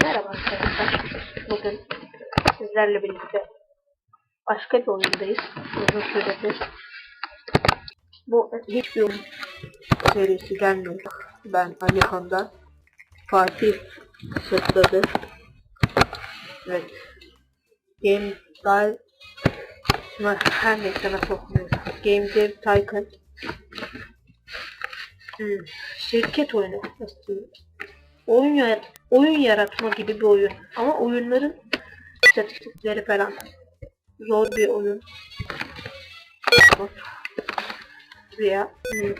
Merhaba arkadaşlar. Bugün sizlerle birlikte başka bir oyundayız. Uzun süredir. Bu hiçbir oyun serisi gelmiyor. Ben Alihan'dan Fatih sırtladı. Evet. Game Dive her neyse nasıl okunuyor. Game Dev Tycoon. Hmm, şirket oyunu. Oyun yar- oyun yaratma gibi bir oyun. Ama oyunların istatistikleri falan zor bir oyun. Veya hmm,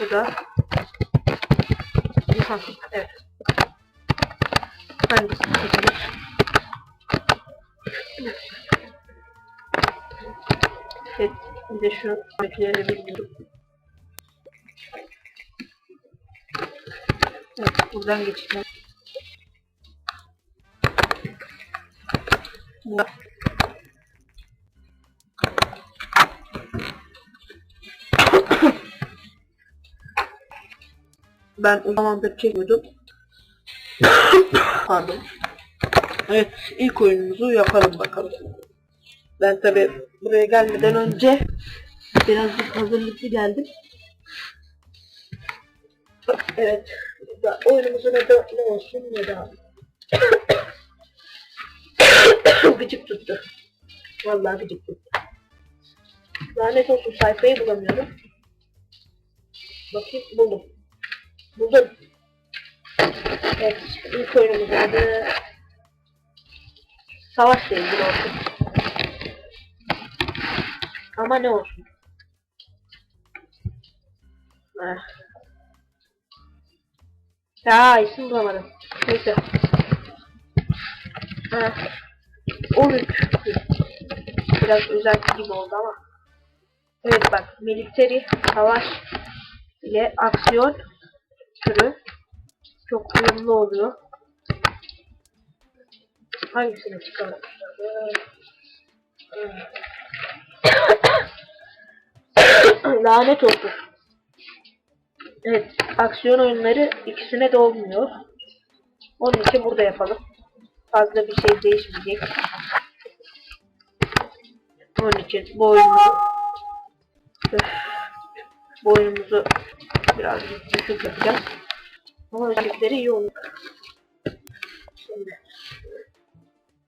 bu da. Evet. Hangisi bir de şu makineleri bilmiyorum. Evet, buradan geçeceğim. Ya. Ben o zamandır çekiyordum. Pardon. Evet, ilk oyunumuzu yapalım bakalım. Ben tabi buraya gelmeden önce birazcık hazırlıklı geldim. Evet. Ya, oyunumuzun adı ne olsun ne daha. gıcık tuttu. Vallahi gıcık tuttu. Lanet olsun sayfayı bulamıyorum. Bakayım buldum. Buldum. Evet ilk oyunumuzun adı Savaşla ilgili olsun. Ama ne olsun. Eh. Ya isim bulamadım. Neyse. Ha. 13. Biraz özelti gibi oldu ama. Evet bak. Military, savaş ile aksiyon türü çok uyumlu oluyor. Hangisini çıkaralım? Lanet olsun. Evet, aksiyon oyunları ikisine de olmuyor. Onun için burada yapalım. Fazla bir şey değişmeyecek. Onun için bu oyunumuzu Öf, bu oyunumuzu biraz düşük yapacağız. Ama özellikleri iyi olur. Şimdi.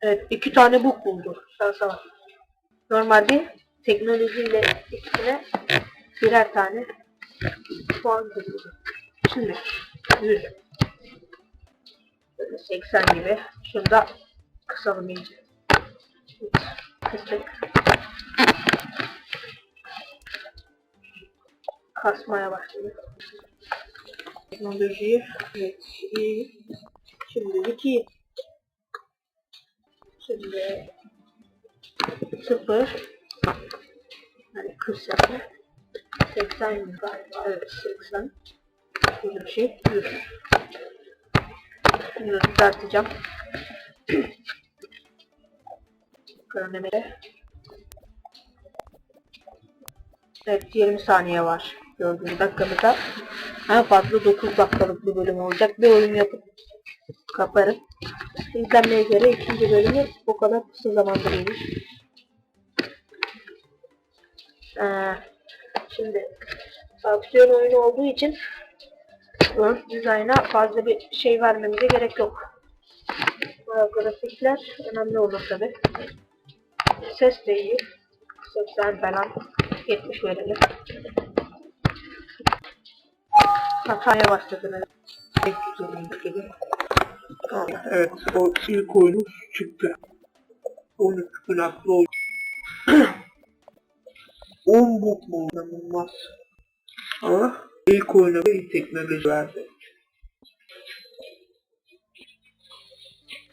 Evet, iki tane book buldu. Sağ sağ. Normalde teknolojiyle ikisine birer tane puan veriyorum. Şimdi 100 böyle 80 gibi. Şunu da kısalım iyice. Kıstık. Kasmaya başladı. Teknolojiyi evet iyi. Şimdi 2 Şimdi 0 yani 40 yapıyor. 80 mi galiba? Evet 80. Böyle bir şey. 100. Bunu düzelteceğim. Kronomere. Evet 20 saniye var. Gördüğünüz dakikamızda. En fazla 9 dakikalık bir bölüm olacak. Bir oyun yapıp kaparım. İzlenmeye göre ikinci bölümü o kadar kısa zamanda gelir. Ee, şimdi aksiyon oyunu olduğu için World Design'a fazla bir şey vermemize gerek yok. Grafikler önemli olur tabi. Ses de iyi. 80 falan 70 verelim. Hataya başladı. Evet o ilk oyunumuz çıktı. 13 plaklı oyun. 10 bok mu inanılmaz. Ama ilk oyuna bir teknoloji verdi.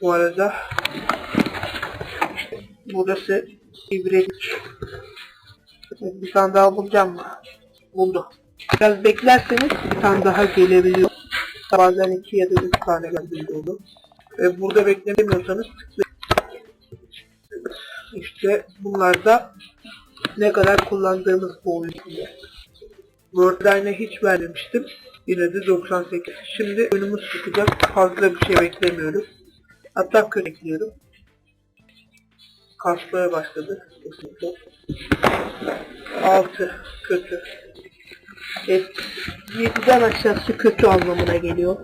Bu arada burası ibretlik. Bir tane daha bulacağım mı? Buldu. Biraz beklerseniz bir tane daha gelebiliyor. Bazen iki ya da üç tane gelebiliyordu. Ve burada beklemiyorsanız tıklayın. İşte bunlar da ne kadar kullandığımız bu oyunu. Wordline'e hiç vermemiştim. Yine de 98. Şimdi önümüz çıkacak. Fazla bir şey beklemiyoruz. Hatta kötü bekliyorum. Kasmaya başladı. Kesinlikle. 6 kötü. Evet. 7'den aşağısı kötü anlamına geliyor.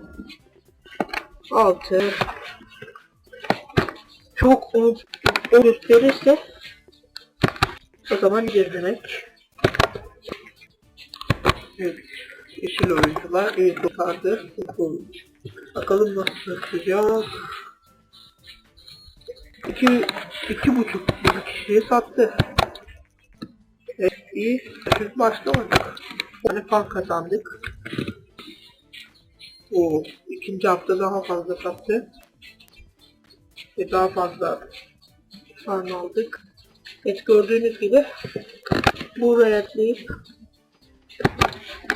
6 çok o, o gösterirse o zaman bir demek. Evet. Yeşil oyuncular iyi kurtardı. Bakalım nasıl yapacak. İki, iki buçuk bir kişiye sattı. Evet iyi. Biz başlamadık. Yani fan kazandık. O ikinci hafta daha fazla sattı. Ve daha fazla fan aldık. Evet gördüğünüz gibi buraya atlayıp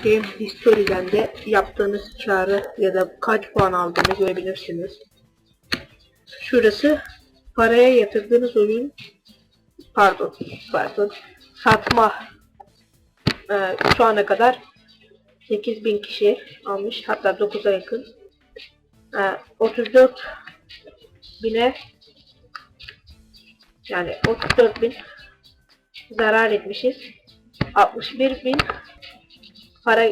Game History'den de yaptığınız karı ya da kaç puan aldığını görebilirsiniz. Şurası paraya yatırdığınız oyun pardon pardon satma Ee, şu ana kadar 8000 kişi almış hatta 9'a yakın Ee, 34 bine yani 34 bin zarar etmişiz. 61 bin para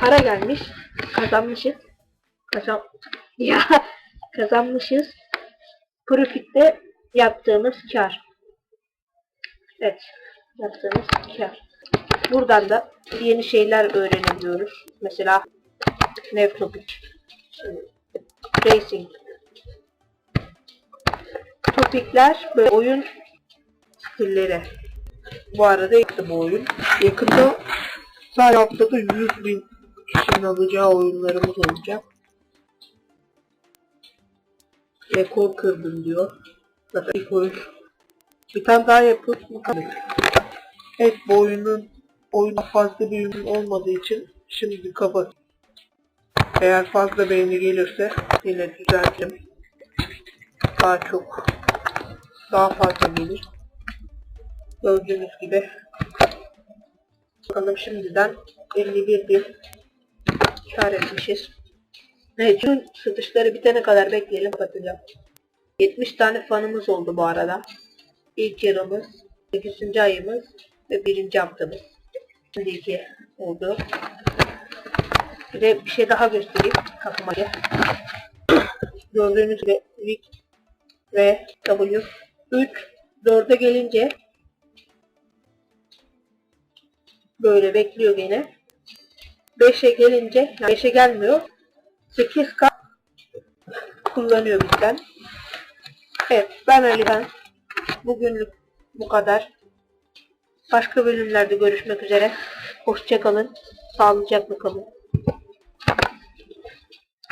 para gelmiş. Kazanmışız. Kazan ya kazanmışız. Profitte yaptığımız kar. Evet yaptığımız kar. Buradan da yeni şeyler öğrenebiliyoruz. Mesela Nevtopik Racing topikler böyle oyun stilleri bu arada yakında bu oyun. Yakında sadece haftada 100 bin kişinin alacağı oyunlarımız olacak. Rekor kırdım diyor. Zaten ilk oyun. Bir tane daha yapıp bakalım evet bu oyunun oyunda fazla bir ürün olmadığı için şimdi kapat. Eğer fazla beğeni gelirse yine düzeltirim daha çok daha fazla gelir. Gördüğünüz gibi. Bakalım şimdiden 51 bin kar etmişiz evet şu satışları bitene kadar bekleyelim kapatacağım. 70 tane fanımız oldu bu arada. İlk yarımız 8. ayımız ve 1. haftamız. Şimdi iki oldu. Bir de bir şey daha göstereyim kafama gördüğünüz gibi Vic ve W 3 4'e gelince böyle bekliyor gene 5'e gelince 5'e gelmiyor. 8K kullanıyor bizden. Evet ben Alihan bugünlük bu kadar. Başka bölümlerde görüşmek üzere. Hoşçakalın sağlıcakla kalın